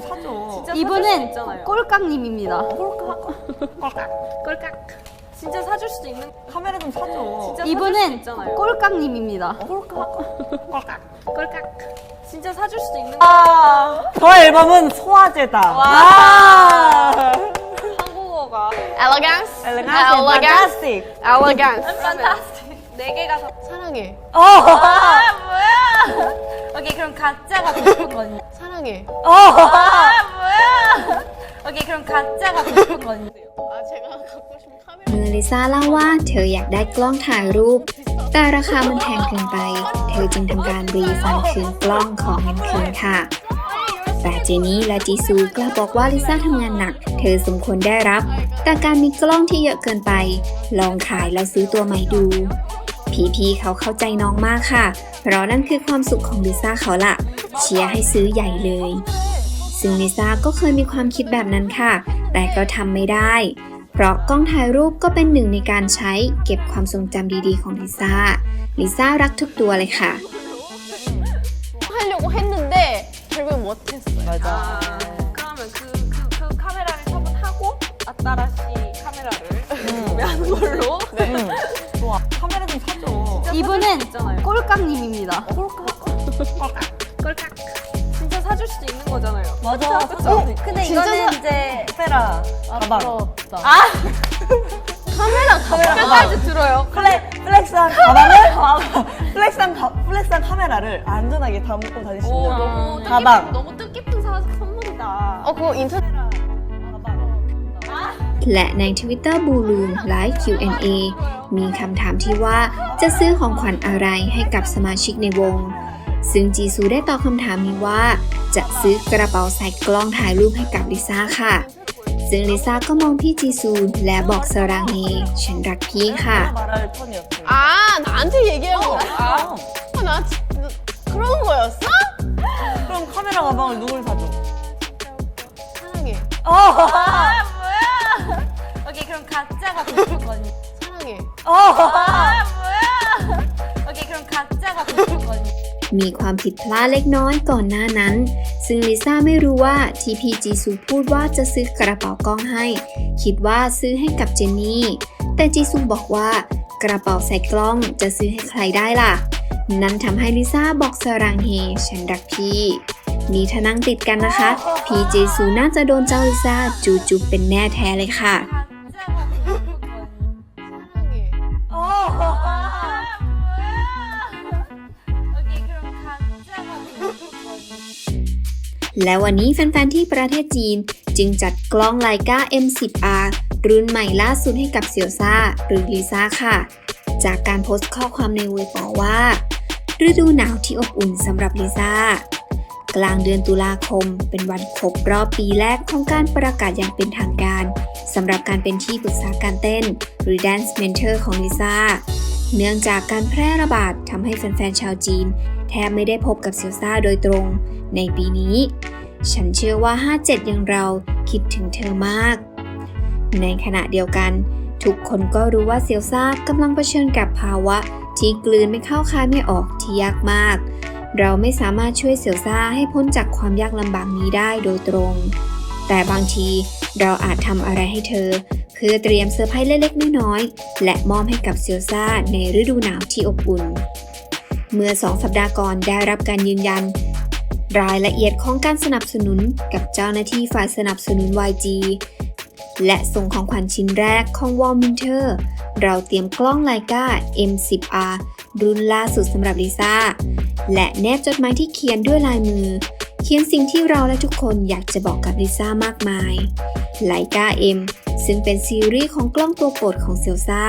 좀 사줘. 진짜 이분은 있잖아요. 꼴깍님입니다. 꼴깍. 진짜 사줄 수도 있는. 카메라 좀 사줘. 진짜 사줄 수도 이분은 있잖아요. 꼴깍님입니다. 꼴깍. 진짜 사줄 수도 있는. 아, 저 앨범은 소화제다. 와. 한국어가. Elegance. 엘레강스, Elegance. 판타스틱. Elegance. 판타스틱. 네 개가 사. 사랑해. 어. 아 뭐야? 오케이 그럼 가짜가 더 예쁜 거니. 사랑해. 어. 아 뭐야? 오케이 그럼 가짜가 더 예쁜 거니. 아 제가 갖고 싶은 카메라. เมื่อลิซ่าเล่าว่าเธออยากได้กล้องถ่ายรูป แต่ราคามันแพงเกินไป เธอจึงทำการรีฟันคืนกล้องของเงินคืนค่ะ แต่เจนี่และจีซูกลับบอกว่าลิซ่าทำงานหนัก เธอสมควรได้รับ แต่การมีกล้องที่เยอะเกินไป ลองขายแล้วซื้อตัวใหม่ดู พีๆเขาเข้าใจน้องมากค่ะ เพราะนั่นคือความสุขของลิซ่าเขาละเชียร์ให้ซื้อใหญ่เลย ซึ่งลิซ่าก็เคยมีความคิดแบบนั้นค่ะ แต่ก็ทำไม่ได้ เพราะกล้องถ่ายรูปก็เป็นหนึ่งในการใช้เก็บความทรงจำดีๆของลิซ่า ลิซ่ารักทุกตัวเลยค่ะ 하려고 했는데 결국 못했어요. 맞아. 아 그러면 그 그 그 카메라를 처분하고 아따라시 카메라를 이분은 있잖아요. 꼴깍님입니다. 꼴깍. 진짜 사줄 수도 있는 거잖아요. 맞아. 그쵸? 사줘. 근데 진짜 이거는 사- 이제 카메라. 가방. 부럽다. 카메라 가방. 끝까지 들어요. 플렉, 플렉스한 가방을 플렉스한, 가, 플렉스한 카메라를 안전하게 담고 다닐 수 오 있는 너무 뜻깊은 가방. 너무 뜻깊은 사 선물이다. 어 그거 인터넷. 가방. และใน Twitter b l u e Room Live Q&A มีคำถามที่ว่าจะซื้อของขวัญอะไรให้กับสมาชิกในวง ซึ่งจีซูได้ตอบคำถามนี้ว่า จะซื้อกระเป๋าใส่กล้องถ่ายรูปให้กับลิซ่าค่ะ ซึ่งลิซ่าก็มองพี่จีซูและบอกสรางเฮฉันรักพี่ค่ะ 말할 뻔이었지. 아 나한테 얘기한 거. 아, 아, 나 진- 그런 거였어? 그럼 카메라 가방을 누굴 사줘? 사랑해. 어. 사랑해. 어. 아 뭐야? 오케이 그럼 가짜가 더 예쁜 거니. มีความผิดพลาดเล็กน้อยก่อนหน้านั้น ซึ่งลิซ่าไม่รู้ว่าที่พีจีซูพูดว่าจะซื้อกระเป๋ากล้องให้ คิดว่าซื้อให้กับเจนนี่ แต่จีซูบอกว่ากระเป๋าใส่กล้องจะซื้อให้ใครได้ล่ะ นั่นทำให้ลิซ่าบอกสรังเฮฉันรักพี่นี่ถ้านั่งติดกันนะคะ พีจีซูน่าจะโดนเจ้าลิซ่าจูจุบเป็นแน่แท้เลยค่ะ 가 และวันนี้แฟนๆที่ประเทศจีน จึงจัดกล้องไลกา M10R รุ่นใหม่ล่าสุดให้กับเซียวซ่าหรือลิซ่าค่ะ จากการโพสต์ข้อความในเว็บบอกว่า ฤดูหนาวที่อบอุ่นสำหรับลิซ่ากลางเดือนตุลาคม เป็นวันครบรอบปีแรกของการประกาศอย่างเป็นทางการสำหรับการเป็นที่ปรึกษาการเต้น หรือ Dance Mentor ของลิซ่าเนื่องจากการแพร่ระบาดทำให้แฟนๆชาวจีน แทบไม่ได้พบกับเซียวซ่าโดยตรง ในปีนี้ ฉันเชื่อว่า 57 อย่างเราคิดถึงเธอมาก ในขณะเดียวกัน ทุกคนก็รู้ว่าเซียวซ่ากำลังเผชิญกับภาวะ ที่กลืนไม่เข้าคายไม่ออกที่ยากมาก เราไม่สามารถช่วยเซียวซาให้พ้นจากความยากลำบากนี้ได้โดยตรง แต่บางทีเราอาจทำอะไรให้เธอ เพื่อเตรียมเซอร์ไพรส์เล็กๆน้อยๆและมอบให้กับเซียวซาในฤดูหนาวที่อบอุ่นเมื่อสองสัปดาห์ก่อนได้รับการยืนยัน รายละเอียดของการสนับสนุนกับเจ้าหน้าที่ฝ่ายสนับสนุน YG และส่งของขวัญชิ้นแรกของ w a r m w i n t e r เราเตรียมกล้องไลกา M10R รุ่นล่าสุดสำหรับลิซ่า และแนบจดหมายที่เขียนด้วยลายมือ เขียนสิ่งที่เราและทุกคนอยากจะบอกกับลิซ่ามากมายไลกา M ซึ่งเป็นซีรีส์ของกล้องตัวโปรดของเซลซ่า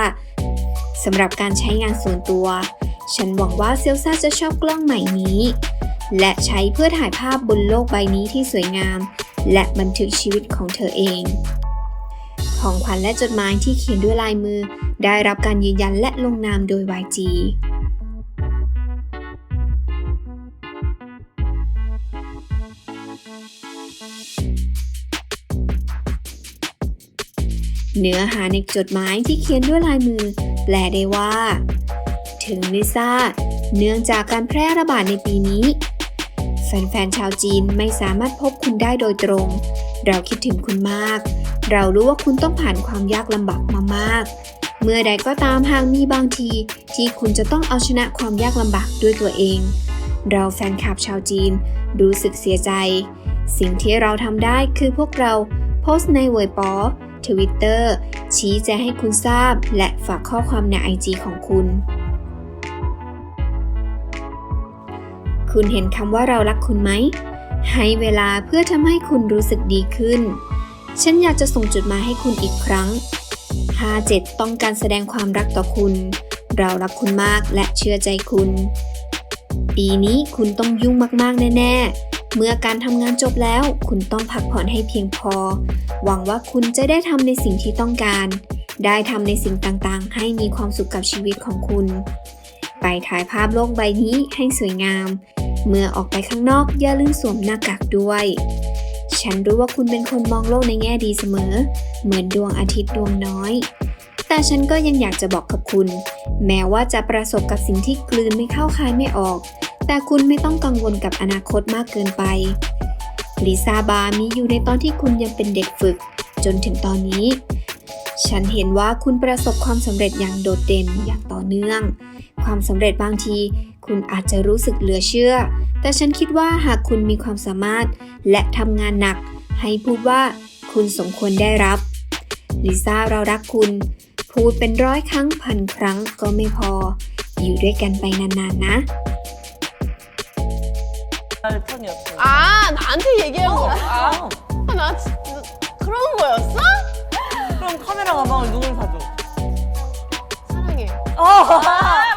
สำหรับการใช้งานส่วนตัว ฉันหวังว่าเซลซ่าจะชอบกล้องใหม่นี้ และใช้เพื่อถ่ายภาพบนโลกใบนี้ที่สวยงาม และบันทึกชีวิตของเธอเอง ของขวัญและจดหมายที่เขียนด้วยลายมือ ได้รับการยืนยันและลงนามโดย YG เนื้อหาในจดหมายที่เขียนด้วยลายมือ แปลได้ว่า ถึงลิซ่า เนื่องจากการแพร่ระบาดในปีนี้ แฟนๆ ชาวจีนไม่สามารถพบคุณได้โดยตรง เราคิดถึงคุณมาก เรารู้ว่าคุณต้องผ่านความยากลำบากมามาก เมื่อใดก็ตามหากมีบางที ที่คุณจะต้องเอาชนะความยากลำบากด้วยตัวเอง เราแฟนคลับชาวจีนรู้สึกเสียใจ สิ่งที่เราทำได้คือพวกเราโพสต์ในเว็บปอทวิตเตอร์ชี้แจงให้คุณทราบ และฝากข้อความในไอจีของคุณ คุณเห็นคำว่าเรารักคุณไหม ให้เวลาเพื่อทำให้คุณรู้สึกดีขึ้น ฉันอยากจะส่งจดหมายให้คุณอีกครั้ง 57 ต้องการแสดงความรักต่อคุณ เรารักคุณมากและเชื่อใจคุณ ปีนี้คุณต้องยุ่งมาก ๆ แน่ ๆ เมื่อการทำงานจบแล้ว คุณต้องพักผ่อนให้เพียงพอ หวังว่าคุณจะได้ทำในสิ่งที่ต้องการ ได้ทำในสิ่งต่าง ๆ ให้มีความสุขกับชีวิตของคุณ ไปถ่ายภาพโลกใบนี้ให้สวยงาม เมื่อออกไปข้างนอกอย่าลืมสวมหน้ากากด้วย ฉันรู้ว่าคุณเป็นคนมองโลกในแง่ดีเสมอ เหมือนดวงอาทิตย์ดวงน้อย แต่ฉันก็ยังอยากจะบอกกับคุณ แม้ว่าจะประสบกับสิ่งที่กลืนไม่เข้าคายไม่ออก แต่คุณไม่ต้องกังวลกับอนาคตมากเกินไปลิซาบามีอยู่ในตอนที่คุณยังเป็นเด็กฝึก จนถึงตอนนี้ ฉันเห็นว่าคุณประสบความสำเร็จอย่างโดดเด่นอย่างต่อเนื่อง ความสำเร็จบางที คุณอาจจะรู้สึกเหลือเชื่อ แต่ฉันคิดว่าหากคุณมีความสามารถ และทำงานหนัก ให้พูดว่าคุณสมควรได้รับ ลิซ่าเรารักคุณ พูดเป็นร้อยครั้งพันครั้งก็ไม่พอ อยู่ด้วยกันไปนานๆนะ 날 턴이었어요. 아 나한테 얘기한 거야? 아, 아, 나 진짜 그런 거였어? 그럼 카메라 가방을 누굴 사줘? 사랑해 어! 아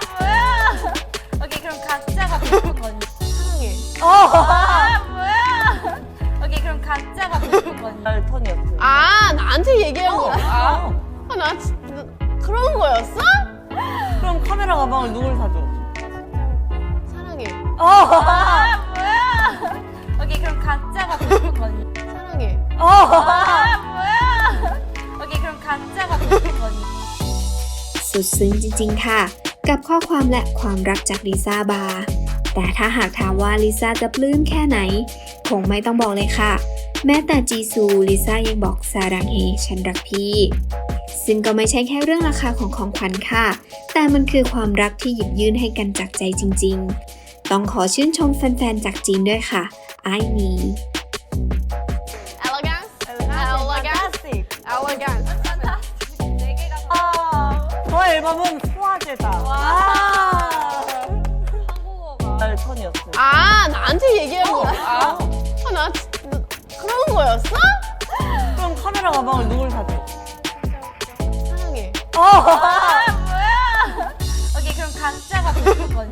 어! 아 뭐야? 오케이 그럼 각자가 베푼 건지. 사랑해 어! 아 뭐야? 오케이 그럼 각자가 베푼 건지. สุดซึ้งจริงๆ ค่ะ กับข้อความและความรักจากลิซ่าบาร์แต่ถ้าหากถามว่าลิซ่าจะปลื้มแค่ไหน คงไม่ต้องบอกเลยค่ะ แม้แต่จีซูลิซ่ายังบอกซารังเฮฉันรักพี่ ซึ่งก็ไม่ใช่แค่เรื่องราคาของของขวัญค่ะ แต่มันคือความรักที่หยิบยื่นให้กันจากใจจริงๆ ต้องขอชื่นชมแฟนๆ จากจีนด้วยค่ะ ไอมี Elegance Elegance Elegance 아, 저 앨범은 소화제다. 날 아, 천이었어요. 아 나한테 얘기한 거. 어, 아, 아, 나 진- 그런 거였어? 그럼 카메라 가방을 누굴 사줘? 사랑해. 어. 아, 오케이 그럼 각자가 100번